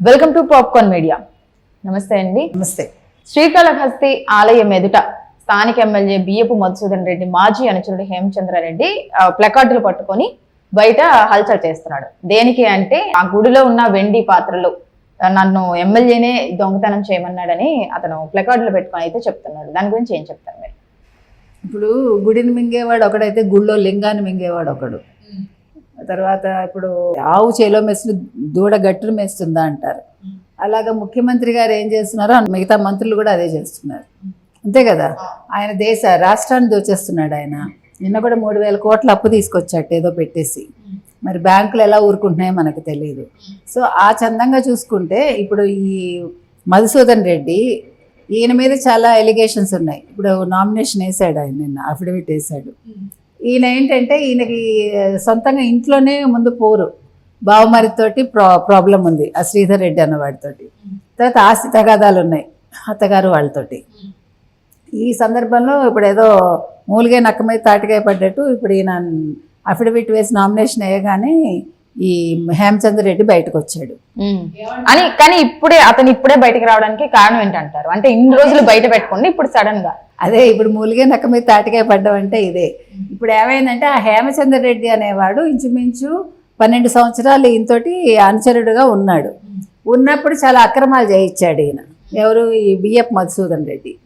Welcome to popcorn media. నమస్తే అండి. నమస్తే. శ్రీకాళహస్తి ఆలయం ఎదుట స్థానిక ఎమ్మెల్యే బియ్యపు మధుసూదన్ రెడ్డి మాజీ అనుచరుడు హేమచంద్రారెడ్డి ఆ, ప్లకార్డులు పట్టుకొని బయట హల్చల్ చేస్తున్నాడు. దేనికి అంటే ఆ గుడిలో ఉన్న వెండి పాత్రలు నన్ను ఎమ్మెల్యేనే దొంగతనం చేయమన్నాడని అతను ప్లకార్డులు పెట్టుకొని అయితే చెప్తున్నాడు. దాని గురించి ఏం చెప్తారు మీరు? ఇప్పుడు గుడిని మింగేవాడు ఒకడైతే గుళ్ళో లింగాన్ని మింగేవాడు ఒకడు. తర్వాత ఇప్పుడు ఆవు చేలో మెస్తుంది దూడ గట్టును మేస్తుందా అంటారు. అలాగా ముఖ్యమంత్రి గారు ఏం చేస్తున్నారో మిగతా మంత్రులు కూడా అదే చేస్తున్నారు. అంతే కదా? ఆయన దేశ రాష్ట్రాన్ని దోచేస్తున్నాడు ఆయన. నిన్న కూడా మూడు వేల కోట్ల అప్పు తీసుకొచ్చాట ఏదో పెట్టేసి. మరి బ్యాంకులు ఎలా ఊరుకుంటున్నాయో మనకు తెలియదు సో ఆ చందంగా చూసుకుంటే ఇప్పుడు ఈ మధుసూదన్ రెడ్డి ఈయన మీద చాలా ఎలిగేషన్స్ ఉన్నాయి. ఇప్పుడు నామినేషన్ వేసాడు ఆయన నిన్న అఫిడవిట్ వేసాడు. ఈయన ఏంటంటే ఈయనకి సొంతంగా ఇంట్లోనే ముందు పోరు. బావమరితోటి ప్రా ప్రాబ్లం ఉంది. ఆ శ్రీధర్ రెడ్డి అన్న వాడితోటి. తర్వాత ఆస్తి తగాదాలు ఉన్నాయి అత్తగారు వాళ్ళతోటి. ఈ సందర్భంలో ఇప్పుడు ఏదో మూలిగే నక్క మీద తాటికాయ పడ్డట్టు ఇప్పుడు ఈయన అఫిడవిట్ వేసి నామినేషన్ అయ్యగానే ఈ హేమచంద్ర రెడ్డి బయటకు వచ్చాడు అని కానీ ఇప్పుడే అతను ఇప్పుడే బయటకు రావడానికి కారణం ఏంటంటారు? అంటే ఇన్ని రోజులు బయట పెట్టుకోండి ఇప్పుడు సడన్గా. అదే ఇప్పుడు మూలిగే నక్క మీద తాటికాయ పడ్డం అంటే ఇదే. ఇప్పుడు ఏమైందంటే ఆ హేమచంద్ర రెడ్డి అనేవాడు ఇంచుమించు పన్నెండు సంవత్సరాలు ఈయనతోటి అనుచరుడుగా ఉన్నాడు. ఉన్నప్పుడు చాలా అక్రమాలు చేయించాడు ఈయన. ఎవరు? ఈ బిఎఫ్ మధుసూదన్ రెడ్డి.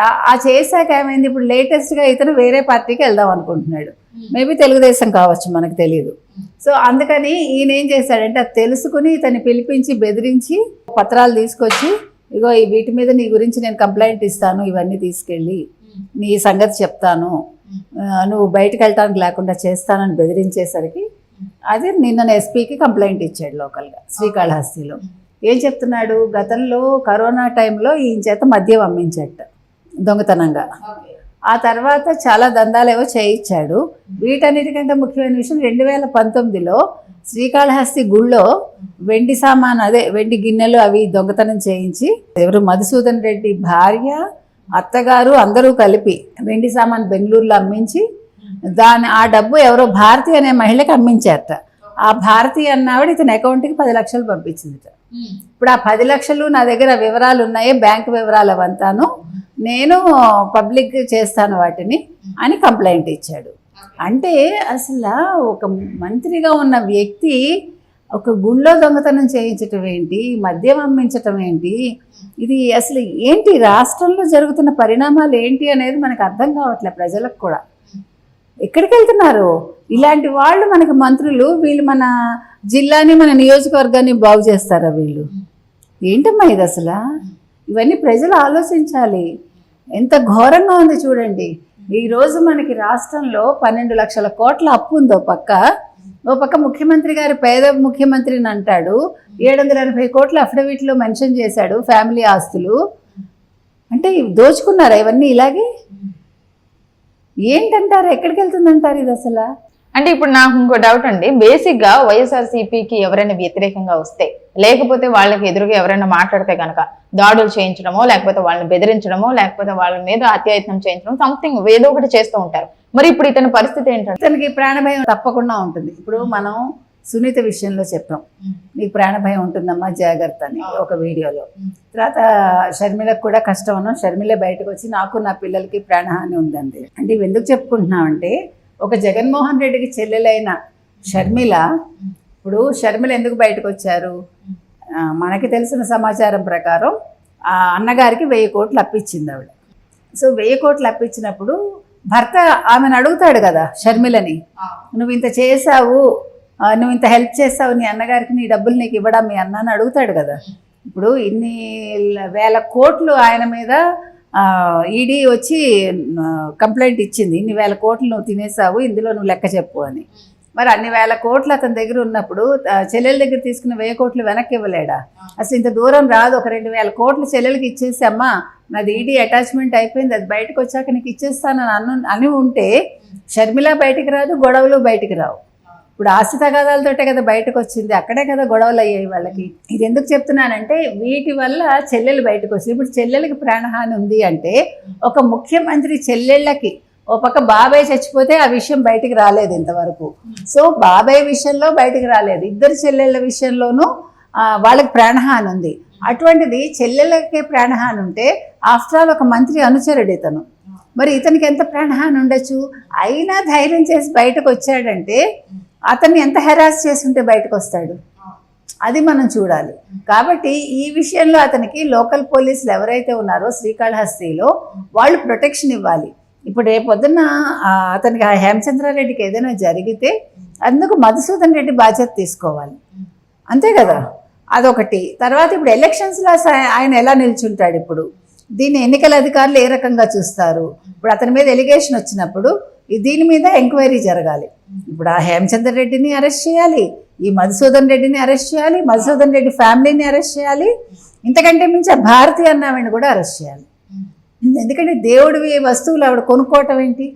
ఆ- చేశాక ఏమైంది? ఇప్పుడు లేటెస్ట్గా ఇతను వేరే పార్టీకి వెళ్దాం అనుకుంటున్నాడు. మేబీ తెలుగుదేశం కావచ్చు మనకు తెలియదు సో అందుకని ఈయన ఏం చేశాడంటే అది తెలుసుకుని ఇతన్ని పిలిపించి బెదిరించి పత్రాలు తీసుకొచ్చి ఇగో ఈ వీటి మీద నీ గురించి నేను కంప్లైంట్ ఇస్తాను ఇవన్నీ తీసుకెళ్ళి నీ సంగతి చెప్తాను. నువ్వు బయటకు వెళ్ళటానికి లేకుండా చేస్తానని బెదిరించేసరికి అది నిన్న ఎస్పీకి కంప్లైంట్ ఇచ్చాడు లోకల్గా శ్రీకాళహస్తిలో. ఏం చెప్తున్నాడు? గతంలో కరోనా టైంలో ఈయన చేత మద్యం అమ్మించట దొంగతనంగా. ఆ తర్వాత చాలా దందాలేవో చేయించాడు. వీటన్నిటికంటే ముఖ్యమైన విషయం రెండు వేల పంతొమ్మిదిలో శ్రీకాళహస్తి గుళ్ళో వెండి సామాన్ అదే వెండి గిన్నెలు అవి దొంగతనం చేయించి ఎవరు మధుసూదన్ రెడ్డి భార్య అత్తగారు అందరూ కలిపి వెండి సామాన్ బెంగళూరులో అమ్మించి దాని ఆ డబ్బు ఎవరో భారతి అనే మహిళకి అమ్మించారట. ఆ భారతి అన్నావిడ ఇతని అకౌంట్కి పది లక్షలు పంపించిందిట. ఇప్పుడు ఆ పది లక్షలు నా దగ్గర వివరాలు ఉన్నాయి బ్యాంక్ వివరాలు అవంతాను. నేను పబ్లిక్ చేస్తాను వాటిని అని కంప్లైంట్ ఇచ్చాడు. అంటే అసలు ఒక మంత్రిగా ఉన్న వ్యక్తి ఒక గుళ్ళో దొంగతనం చేయించటం ఏంటి మద్యం అమ్మించటం ఏంటి ఇది అసలు ఏంటి రాష్ట్రంలో జరుగుతున్న పరిణామాలు ఏంటి అనేది మనకు అర్థం కావట్లే ప్రజలకు కూడా. ఎక్కడికి వెళ్తున్నారు? ఇలాంటి వాళ్ళు మనకి మంత్రులు వీళ్ళు మన జిల్లాని మన నియోజకవర్గాన్ని బాగు చేస్తారా వీళ్ళు? ఏంటమ్మా ఇది అసలు? ఇవన్నీ ప్రజలు ఆలోచించాలి. ఎంత ఘోరంగా ఉంది చూడండి. ఈరోజు మనకి రాష్ట్రంలో పన్నెండు లక్షల కోట్ల అప్పు ఉందో పక్క. ఓ పక్క ముఖ్యమంత్రి గారు పేద ముఖ్యమంత్రిని అంటాడు. ఏడు వందల ఎనభై కోట్ల అఫిడవిట్లో మెన్షన్ చేశాడు ఫ్యామిలీ ఆస్తులు. అంటే దోచుకున్నారా ఇవన్నీ ఇలాగే? ఏంటంటారు? ఎక్కడికి వెళ్తుందంటారు ఇది అసలు? అంటే ఇప్పుడు నాకు ఇంకో డౌట్ అండి. బేసిక్గా వైఎస్ఆర్సీపీకి ఎవరైనా వ్యతిరేకంగా వస్తే లేకపోతే వాళ్ళకి ఎదురుగా ఎవరైనా మాట్లాడితే గనక దాడులు చేయించడమో లేకపోతే వాళ్ళని బెదిరించడమో లేకపోతే వాళ్ళ మీద హత్యాయత్నం చేయించడం సంథింగ్ ఏదో ఒకటి చేస్తూ ఉంటారు. మరి ఇప్పుడు ఇతని పరిస్థితి ఏంటంటే? ఇతనికి ప్రాణభయం తప్పకుండా ఉంటుంది. ఇప్పుడు మనం సునీత విషయంలో చెప్పాం నీకు ప్రాణభయం ఉంటుందమ్మా జాగ్రత్త అని ఒక వీడియోలో. తర్వాత షర్మిలకు కూడా కష్టం అన్నాం షర్మిల బయటకు వచ్చి నాకు నా పిల్లలకి ప్రాణహాని ఉందండి. అంటే ఇవి ఎందుకు చెప్పుకుంటున్నామంటే ఒక జగన్మోహన్ రెడ్డికి చెల్లెలైన షర్మిల ఇప్పుడు షర్మిల ఎందుకు బయటకు వచ్చారు మనకి తెలిసిన సమాచారం ప్రకారం ఆ అన్నగారికి వెయ్యి కోట్లు అప్పించింది ఆవిడ. సో వెయ్యి కోట్లు అప్పించినప్పుడు భర్త ఆమెను అడుగుతాడు కదా షర్మిలని నువ్వు ఇంత చేసావు నువ్వు ఇంత హెల్ప్ చేసావు నీ అన్నగారికి నీ డబ్బులు నీకు ఇవ్వడం మీ అన్న అని అడుగుతాడు కదా. ఇప్పుడు ఇన్ని వేల కోట్లు ఆయన మీద ఈడీ వచ్చి కంప్లైంట్ ఇచ్చింది. ఇన్ని వేల కోట్లు నువ్వు తినేసావు ఇందులో నువ్వు లెక్క చెప్పు అని. మరి అన్ని వేల కోట్లు అతని దగ్గర ఉన్నప్పుడు చెల్లెల దగ్గర తీసుకున్న వెయ్యి కోట్లు వెనక్కి ఇవ్వలేడా? అసలు ఇంత దూరం రాదు. ఒక రెండు వేల కోట్లు చెల్లెలకి ఇచ్చేసి అమ్మా నాది ఈడీ అటాచ్మెంట్ అయిపోయింది. అది బయటకు వచ్చాక నీకు ఇచ్చేస్తానని అను అని ఉంటే షర్మిల బయటికి రాదు గొడవలు బయటికి రావు. ఇప్పుడు ఆస్తి తగాదాలతోటే కదా బయటకు వచ్చింది అక్కడే కదా గొడవలు అయ్యాయి వాళ్ళకి. ఇది ఎందుకు చెప్తున్నానంటే వీటి వల్ల చెల్లెలు బయటకు వచ్చింది ఇప్పుడు చెల్లెలకి ప్రాణహాని ఉంది అంటే ఒక ముఖ్యమంత్రి చెల్లెళ్ళకి ఓ పక్క బాబాయ్ చచ్చిపోతే ఆ విషయం బయటికి రాలేదు ఇంతవరకు. సో బాబాయ్ విషయంలో బయటికి రాలేదు. ఇద్దరు చెల్లెళ్ళ విషయంలోనూ వాళ్ళకి ప్రాణహాని ఉంది. అటువంటిది చెల్లెలకే ప్రాణహాని ఉంటే ఆఫ్టర్ ఆల్ ఒక మంత్రి అనుచరుడు ఇతను. మరి ఇతనికి ఎంత ప్రాణహాని ఉండొచ్చు? అయినా ధైర్యం చేసి బయటకు వచ్చాడంటే అతన్ని ఎంత హెరాస్ చేసి ఉంటే బయటకు వస్తాడు? అది మనం చూడాలి. కాబట్టి ఈ విషయంలో అతనికి లోకల్ పోలీసులు ఎవరైతే ఉన్నారో శ్రీకాళహస్తిలో వాళ్ళు ప్రొటెక్షన్ ఇవ్వాలి. ఇప్పుడు రేపొద్దున అతనికి ఆ హేమచంద్రారెడ్డికి ఏదైనా జరిగితే అందుకు మధుసూదన్ రెడ్డి బాధ్యత తీసుకోవాలి. అంతే కదా? అదొకటి. తర్వాత ఇప్పుడు ఎలక్షన్స్లో ఆయన ఎలా నిల్చుంటాడు ఇప్పుడు? దీన్ని ఎన్నికల అధికారులు ఏ రకంగా చూస్తారు? ఇప్పుడు అతని మీద ఎలిగేషన్ వచ్చినప్పుడు దీని మీద ఎంక్వైరీ జరగాలి. ఇప్పుడు ఆ హేమచంద్ర రెడ్డిని అరెస్ట్ చేయాలి ఈ మధుసూదన్ రెడ్డిని అరెస్ట్ చేయాలి మధుసూదన్ రెడ్డి ఫ్యామిలీని అరెస్ట్ చేయాలి ఇంతకంటే మించి ఆ భారతి అన్నావిని కూడా అరెస్ట్ చేయాలి. ఎందుకంటే దేవుడివి వస్తువులు ఆవిడ కొనుక్కోవటం ఏంటి?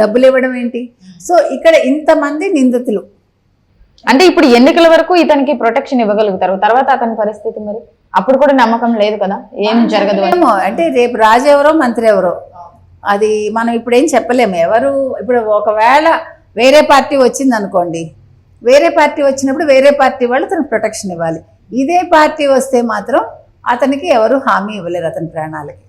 డబ్బులు ఇవ్వడం ఏంటి? సో ఇక్కడ ఇంతమంది నిందితులు. అంటే ఇప్పుడు ఎన్నికల వరకు ఇతనికి ప్రొటెక్షన్ ఇవ్వగలుగుతారు. తర్వాత అతని పరిస్థితి మరి? అప్పుడు కూడా నమ్మకం లేదు కదా? ఏం జరగదు. ఏమో అంటే రేపు రాజు ఎవరో మంత్రి ఎవరో. అది మనం ఇప్పుడు ఏం చెప్పలేము ఎవరు ఇప్పుడు ఒకవేళ వేరే పార్టీ వచ్చింది అనుకోండి వేరే పార్టీ వచ్చినప్పుడు వేరే పార్టీ వాళ్ళు తనకు ప్రొటెక్షన్ ఇవ్వాలి. ఇదే పార్టీ వస్తే మాత్రం అతనికి ఎవరు హామీ ఇవ్వలేరు అతని ప్రాణాలకి.